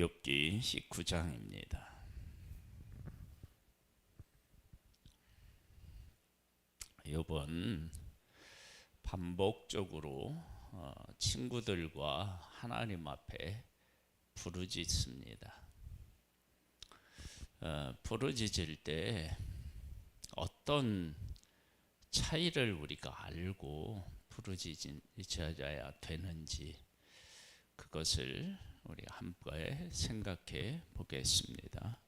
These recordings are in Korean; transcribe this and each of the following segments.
욥기 19장입니다. 욥은 반복적으로 어, 친구들과 하나님 앞에 부르짖습니다. 어, 부르짖을 때 어떤 차이를 우리가 알고 부르짖어야 되는지 그것을 우리 함께 생각해 보겠습니다.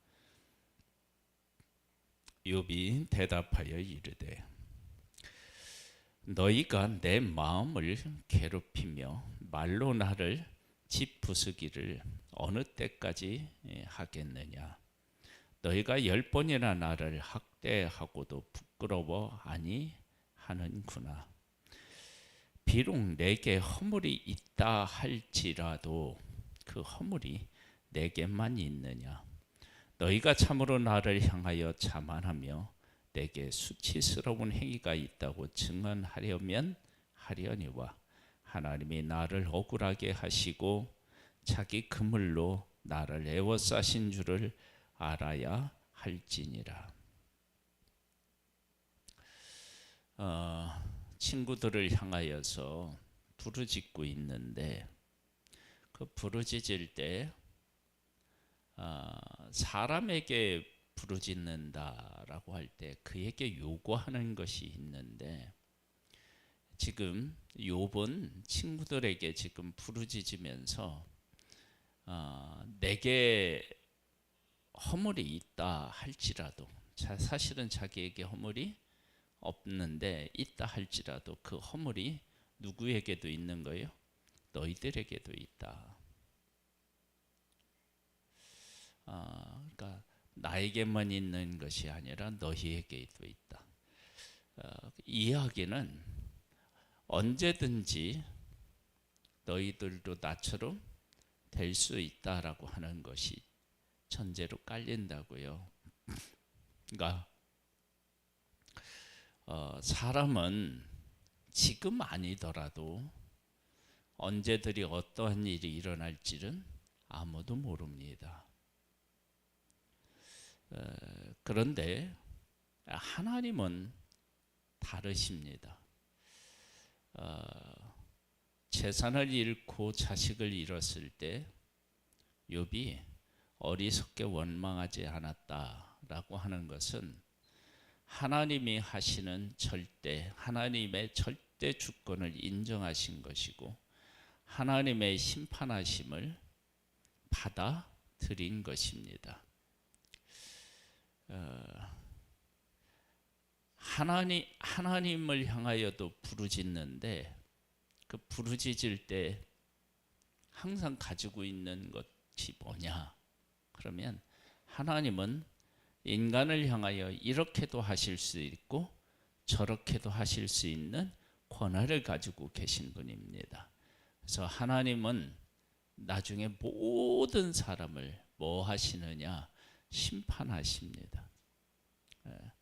욥이 대답하여 이르되 너희가 내 마음을 괴롭히며 말로 나를 집 부수기를 어느 때까지 하겠느냐? 너희가 열 번이나 나를 학대하고도 부끄러워 아니? 하는구나. 비록 내게 허물이 있다 할지라도 그 허물이 내게만 있느냐 너희가 참으로 나를 향하여 자만하며 내게 수치스러운 행위가 있다고 증언하려면 하려니와 하나님이 나를 억울하게 하시고 자기 그물로 나를 애워싸신 줄을 알아야 할지니라. 어, 친구들을 향하여서 부르짖고 있는데 그 부르짖을 때 어, 사람에게 부르짖는다라고 할 때 그에게 요구하는 것이 있는데 지금 욥은 친구들에게 지금 부르짖으면서 어, 내게 허물이 있다 할지라도 자, 사실은 자기에게 허물이 없는데 있다 할지라도 그 허물이 누구에게도 있는 거예요? 너희들에게도 있다. 아, 그러니까 나에게만 있는 것이 아니라 너희에게도 있다. 어, 이야기는 언제든지 너희들도 나처럼 될 수 있다라고 하는 것이 천재로 깔린다고요. 그러니까 어, 사람은 지금 아니더라도 언제들이 어떠한 일이 일어날지는 아무도 모릅니다. 그런데 하나님은 다르십니다. 어, 재산을 잃고 자식을 잃었을 때 욥이 어리석게 원망하지 않았다라고 하는 것은 하나님이 하시는 절대 하나님의 절대 주권을 인정하신 것이고 하나님의 심판하심을 받아들인 것입니다. 어, 하나님 하나님을 향하여도 부르짖는데 그 부르짖을 때 항상 가지고 있는 것이 뭐냐? 그러면 하나님은 인간을 향하여 이렇게도 하실 수 있고 저렇게도 하실 수 있는 권한을 가지고 계신 분입니다. 그래서 하나님은 나중에 모든 사람을 뭐 하시느냐? 심판하십니다. 예.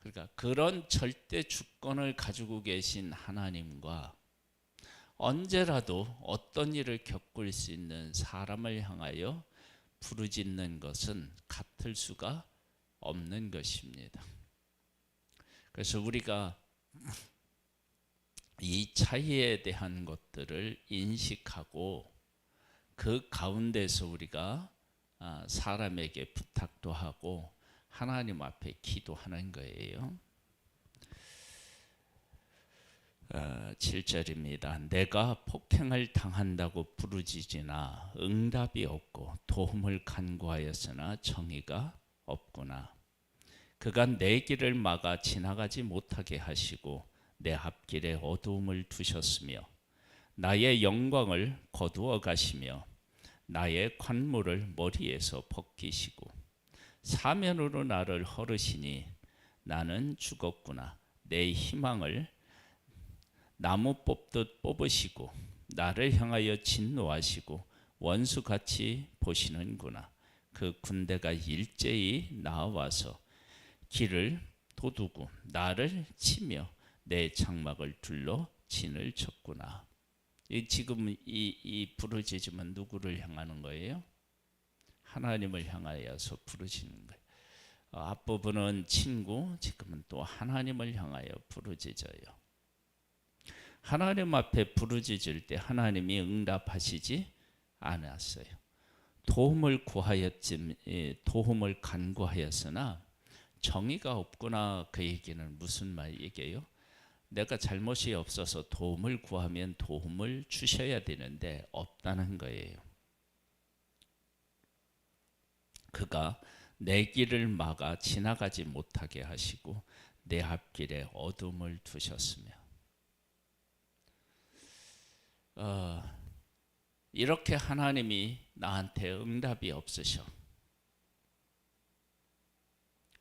그러니까 그런 절대 주권을 가지고 계신 하나님과 언제라도 어떤 일을 겪을 수 있는 사람을 향하여 부르짖는 것은 같을 수가 없는 것입니다. 그래서 우리가 이 차이에 대한 것들을 인식하고 그 가운데서 우리가 아, 사람에게 부탁도 하고 하나님 앞에 기도하는 거예요. 7절입니다. 아, 내가 폭행을 당한다고 부르짖으나 응답이 없고 도움을 간구하였으나 정의가 없구나. 그가 내 길을 막아 지나가지 못하게 하시고 내 앞길에 어두움을 두셨으며 나의 영광을 거두어 가시며 나의 관물을 머리에서 벗기시고 사면으로 나를 허르시니 나는 죽었구나. 내 희망을 나무 뽑듯 뽑으시고 나를 향하여 진노하시고 원수같이 보시는구나. 그 군대가 일제히 나와서 길을 도두고 나를 치며 내 장막을 둘러 진을 쳤구나. 이 지금 이, 이 부르짖음은 누구를 향하는 거예요? 하나님을 향하여서 부르짖는 거예요. 어, 앞부분은 친구, 지금은 또 하나님을 향하여 부르짖어요. 하나님 앞에 부르짖을 때 하나님이 응답하시지 않았어요. 도움을 구하였지 예, 도움을 간구하였으나 정의가 없구나 그 얘기는 무슨 말이게요? 내가 잘못이 없어서 도움을 구하면 도움을 주셔야 되는데 없다는 거예요. 그가 내 길을 막아 지나가지 못하게 하시고 내 앞길에 어둠을 두셨으며 어, 이렇게 하나님이 나한테 응답이 없으셔.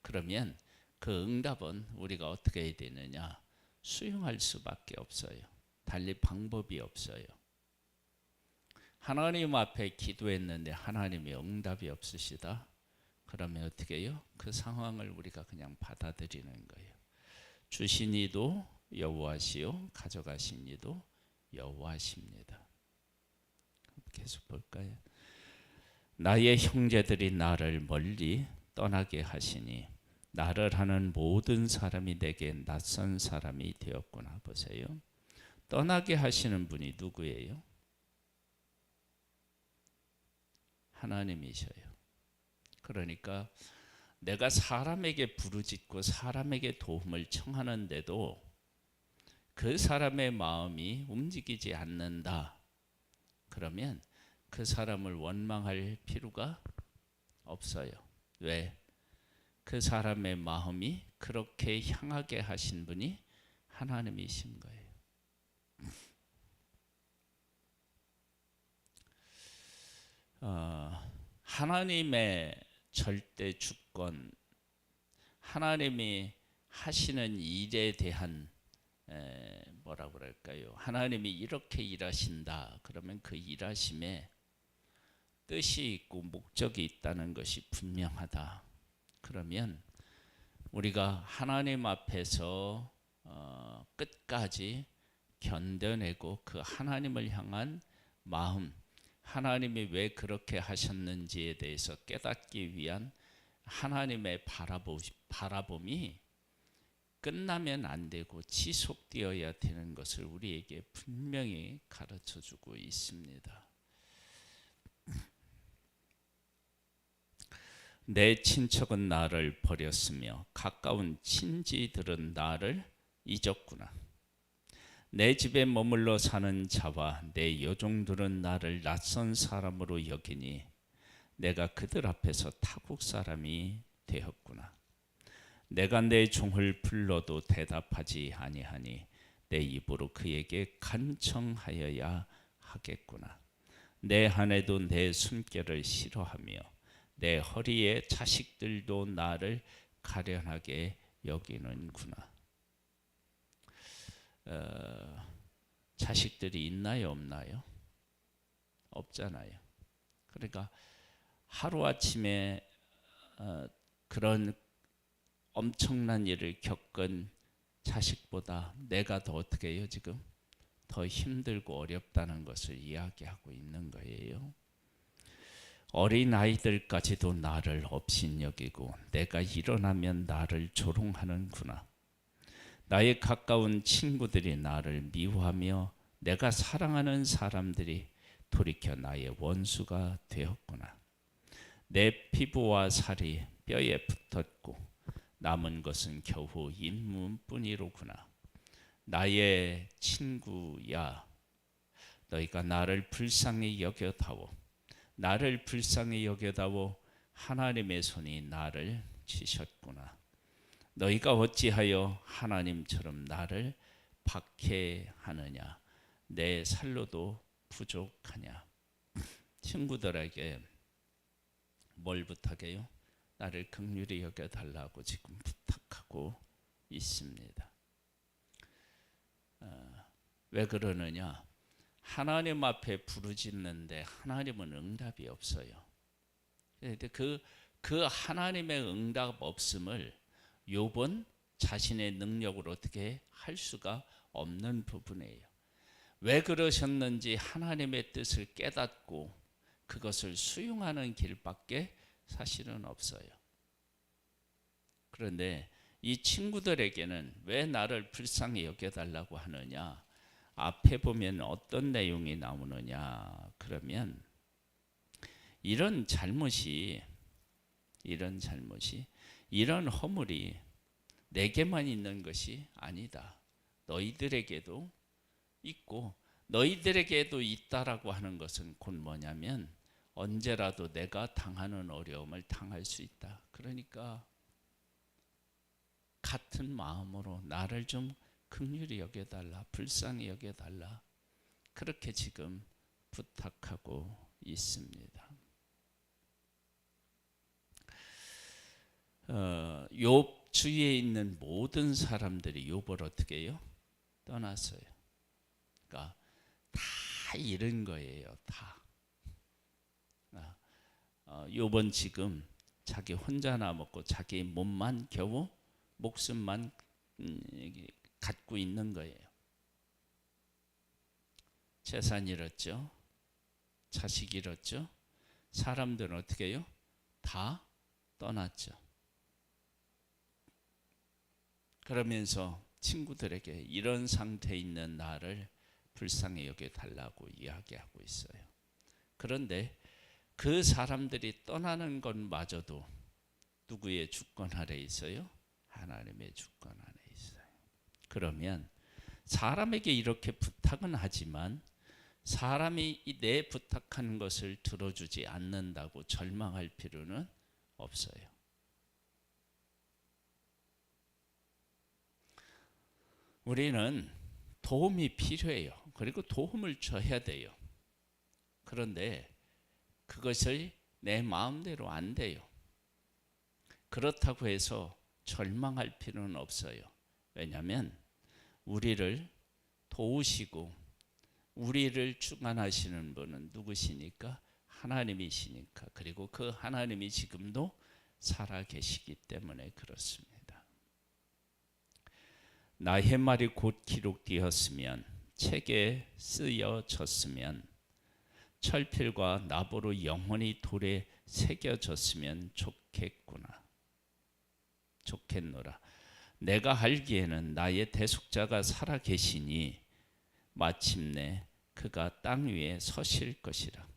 그러면 그 응답은 우리가 어떻게 해야 되느냐? 수용할 수밖에 없어요. 달리 방법이 없어요. 하나님 앞에 기도했는데 하나님이 응답이 없으시다. 그러면 어떻게 해요? 그 상황을 우리가 그냥 받아들이는 거예요. 주신 이도 여호와시요 가져가신 이도 여호와십니다. 계속 볼까요? 나의 형제들이 나를 멀리 떠나게 하시니 나를 하는 모든 사람이 내게 낯선 사람이 되었구나 보세요. 떠나게 하시는 분이 누구예요? 하나님이셔요. 그러니까 내가 사람에게 부르짖고 사람에게 도움을 청하는데도 그 사람의 마음이 움직이지 않는다. 그러면 그 사람을 원망할 필요가 없어요. 왜? 그 사람의 마음이 그렇게 향하게 하신 분이 하나님이신 거예요. 어, 하나님의 절대 주권, 하나님이 하시는 일에 대한 에, 뭐라 그럴까요? 하나님이 이렇게 일하신다. 그러면 그 일하심에 뜻이 있고 목적이 있다는 것이 분명하다. 그러면 우리가 하나님 앞에서 어, 끝까지 견뎌내고 그 하나님을 향한 마음, 하나님이 왜 그렇게 하셨는지에 대해서 깨닫기 위한 하나님의 바라보, 바라봄이 끝나면 안 되고 지속되어야 되는 것을 우리에게 분명히 가르쳐 주고 있습니다. 내 친척은 나를 버렸으며 가까운 친지들은 나를 잊었구나. 내 집에 머물러 사는 자와 내 여종들은 나를 낯선 사람으로 여기니 내가 그들 앞에서 타국 사람이 되었구나. 내가 내 종을 불러도 대답하지 아니하니 내 입으로 그에게 간청하여야 하겠구나. 내 한해도 내 숨결을 싫어하며 내 허리에 자식들도 나를 가련하게 여기는구나. 어, 자식들이 있나요, 없나요? 없잖아요. 그러니까 하루 아침에 어, 그런 엄청난 일을 겪은 자식보다 내가 더 어떻게 해요 지금 더 힘들고 어렵다는 것을 이야기하고 있는 거예요. 어린 아이들까지도 나를 업신여기고 내가 일어나면 나를 조롱하는구나. 나의 가까운 친구들이 나를 미워하며 내가 사랑하는 사람들이 돌이켜 나의 원수가 되었구나. 내 피부와 살이 뼈에 붙었고 남은 것은 겨우 인문뿐이로구나. 나의 친구야, 너희가 나를 불쌍히 여겨다오. 나를 불쌍히 여겨다오. 하나님의 손이 나를 치셨구나. 너희가 어찌하여 하나님처럼 나를 박해하느냐? 내 살로도 부족하냐? 친구들에게 뭘 부탁해요? 나를 극률히 여겨 달라고 지금 부탁하고 있습니다. 어, 왜 그러느냐? 하나님 앞에 부르짖는데 하나님은 응답이 없어요. 그, 그 하나님의 응답 없음을 욥은 자신의 능력으로 어떻게 할 수가 없는 부분이에요. 왜 그러셨는지 하나님의 뜻을 깨닫고 그것을 수용하는 길밖에 사실은 없어요. 그런데 이 친구들에게는 왜 나를 불쌍히 여겨달라고 하느냐? 앞에 보면 어떤 내용이 나오느냐? 그러면 이런 잘못이 이런 잘못이 이런 허물이 내게만 있는 것이 아니다. 너희들에게도 있고 너희들에게도 있다라고 하는 것은 곧 뭐냐면 언제라도 내가 당하는 어려움을 당할 수 있다. 그러니까 같은 마음으로 나를 좀 긍휼히 여겨달라, 불쌍히 여겨달라. 그렇게 지금 부탁하고 있습니다. 어, 욥 주위에 있는 모든 사람들이 욥을 어떻게 해요? 떠났어요. 그러니까 다 잃은 거예요. 다. 아, 어, 지금 자기 혼자나 먹고 자기 몸만 겨우 목숨만 음, 갖고 있는 거예요. 재산 잃었죠. 자식 잃었죠. 사람들은 어떻게 해요? 다 떠났죠. 그러면서 친구들에게 이런 상태에 있는 나를 불쌍히 여겨 달라고 이야기하고 있어요. 그런데 그 사람들이 떠나는 것마저도 누구의 주권 아래 있어요? 하나님의 주권 있어요. 그러면 사람에게 이렇게 부탁은 하지만 사람이 내 부탁하는 것을 들어주지 않는다고 절망할 필요는 없어요. 우리는 도움이 필요해요. 그리고 도움을 줘야 돼요. 그런데 그것을 내 마음대로 안 돼요. 그렇다고 해서 절망할 필요는 없어요. 왜냐하면 우리를 도우시고 우리를 주관하시는 분은 누구시니까 하나님이시니까 그리고 그 하나님이 지금도 살아 계시기 때문에 그렇습니다. 나의 말이 곧 기록되었으면 책에 쓰여졌으면 철필과 나보로 영원히 돌에 새겨졌으면 좋겠구나. 좋겠노라. 내가 알기에는 나의 대속자가 살아 계시니 마침내 그가 땅 위에 서실 것이라.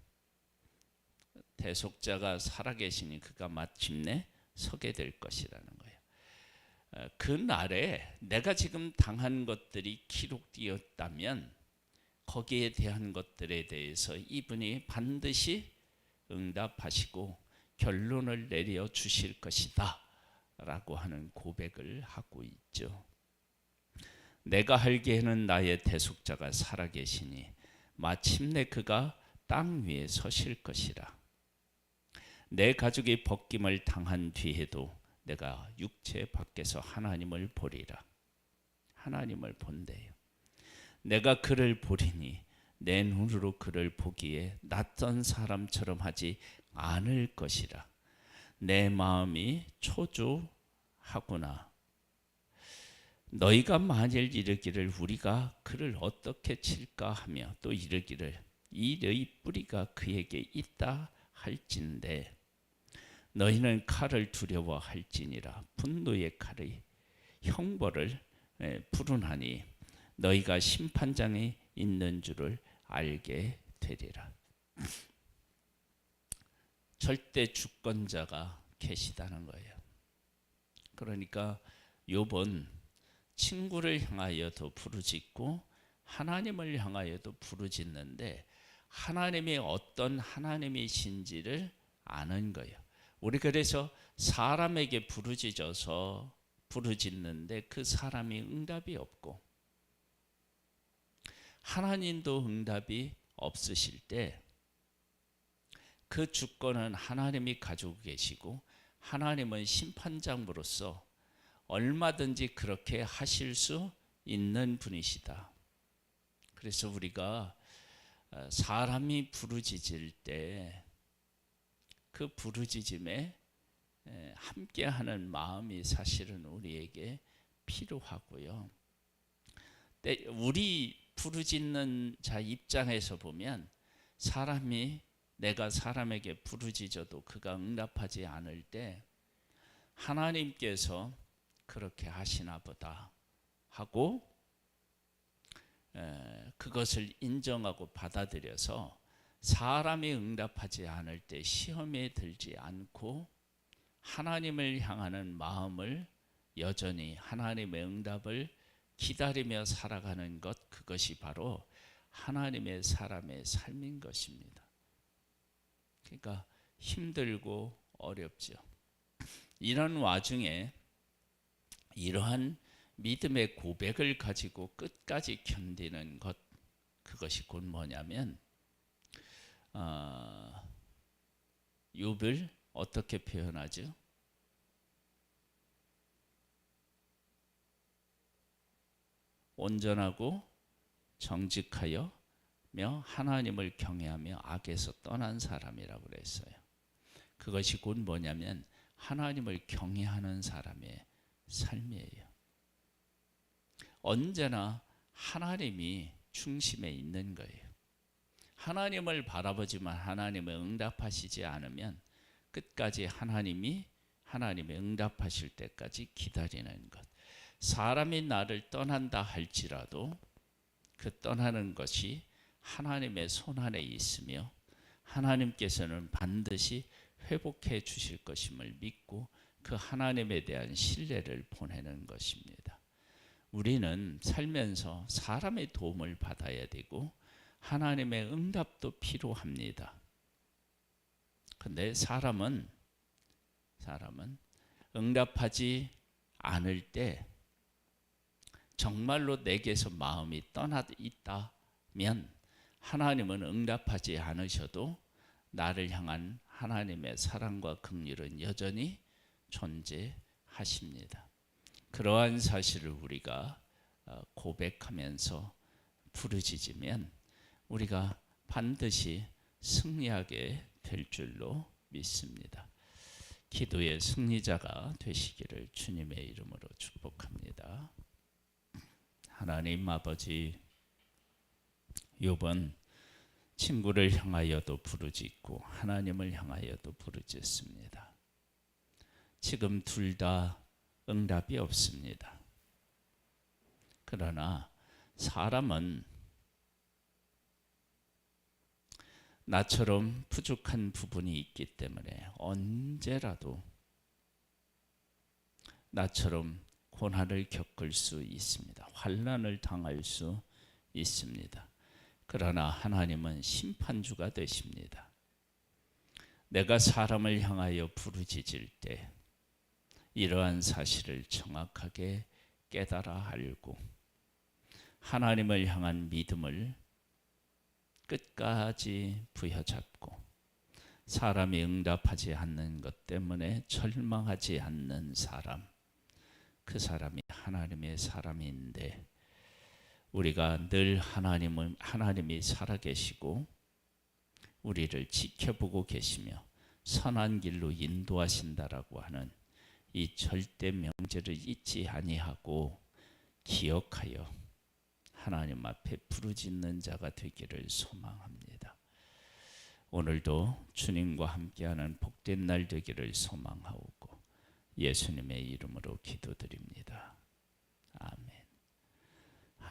대속자가 살아 계시니 그가 마침내 서게 될 것이라는 거예요. 어, 그 날에 내가 지금 당한 것들이 기록되었다면 거기에 대한 것들에 대해서 이분이 반드시 응답하시고 결론을 내려 주실 것이다. 라고 하는 고백을 하고 있죠. 내가 알기에는 나의 대속자가 살아계시니 마침내 그가 땅 위에 서실 것이라. 내 가족이 벗김을 당한 뒤에도 내가 육체 밖에서 하나님을 보리라. 하나님을 본대요. 내가 그를 보리니 내 눈으로 그를 보기에 낯선 사람처럼 하지 않을 것이라. 내 마음이 초조 하구나. 너희가 만일 이르기를 우리가 그를 어떻게 칠까 하며 또 이르기를 이 너희 뿌리가 그에게 있다 할진대 너희는 칼을 두려워할지니라 분노의 칼의 형벌을 부른하니 너희가 심판장에 있는 줄을 알게 되리라. 절대 주권자가 계시다는 거예요. 그러니까 욥은 친구를 향하여도 부르짖고 하나님을 향하여도 부르짖는데 하나님이 어떤 하나님이신지를 아는 거예요. 우리 그래서 사람에게 부르짖어서 부르짖는데 그 사람이 응답이 없고 하나님도 응답이 없으실 때 그 주권은 하나님이 가지고 계시고 하나님은 심판장으로서 얼마든지 그렇게 하실 수 있는 분이시다. 그래서 우리가 어, 사람이 부르짖을 때 그 부르짖음에 함께하는 마음이 사실은 우리에게 필요하고요. 우리 부르짖는 자 입장에서 보면 사람이 내가 사람에게 부르짖어도 그가 응답하지 않을 때 하나님께서 그렇게 하시나 보다 하고 에, 그것을 인정하고 받아들여서 사람이 응답하지 않을 때 시험에 들지 않고 하나님을 향하는 마음을 여전히 하나님의 응답을 기다리며 살아가는 것 그것이 바로 하나님의 사람의 삶인 것입니다. 그러니까 힘들고 어렵죠. 이런 와중에 이러한 믿음의 고백을 가지고 끝까지 견디는 것 그것이 곧 뭐냐면 어, 욥을 어떻게 표현하죠? 온전하고 정직하여 며 하나님을 경외하며 악에서 떠난 사람이라고 그랬어요. 그것이 곧 뭐냐면 하나님을 경외하는 사람의 삶이에요. 언제나 하나님이 중심에 있는 거예요. 하나님을 바라보지만 하나님의 응답하시지 않으면 끝까지 하나님이 하나님의 응답하실 때까지 기다리는 것. 사람이 나를 떠난다 할지라도 그 떠나는 것이 하나님의 손 안에 있으며 하나님께서는 반드시 회복해 주실 것임을 믿고 그 하나님에 대한 신뢰를 보내는 것입니다. 우리는 살면서 사람의 도움을 받아야 되고 하나님의 응답도 필요합니다. 근데 사람은 사람은 응답하지 않을 때 정말로 내게서 마음이 떠나 있다면 하나님은 응답하지 않으셔도 나를 향한 하나님의 사랑과 긍휼은 여전히 존재하십니다. 그러한 사실을 우리가 어, 고백하면서 부르짖으면 우리가 반드시 승리하게 될 줄로 믿습니다. 기도의 승리자가 되시기를 주님의 이름으로 축복합니다. 하나님 아버지 욥은 친구를 향하여도 부르짖고 하나님을 향하여도 부르짖습니다. 지금 둘 다 응답이 없습니다. 그러나 사람은 나처럼 부족한 부분이 있기 때문에 언제라도 나처럼 고난을 겪을 수 있습니다. 환란을 당할 수 있습니다. 그러나 하나님은 심판주가 되십니다. 내가 사람을 향하여 부르짖을 때 이러한 사실을 정확하게 깨달아 알고 하나님을 향한 믿음을 끝까지 부여잡고 사람이 응답하지 않는 것 때문에 절망하지 않는 사람 그 사람이 하나님의 사람인데 우리가 늘 하나님은 하나님이 살아계시고 우리를 지켜보고 계시며 선한 길로 인도하신다라고 하는 이 절대 명제를 잊지 아니하고 기억하여 하나님 앞에 부르짖는 자가 되기를 소망합니다. 오늘도 주님과 함께하는 복된 날 되기를 소망하고 예수님의 이름으로 기도드립니다. 아멘.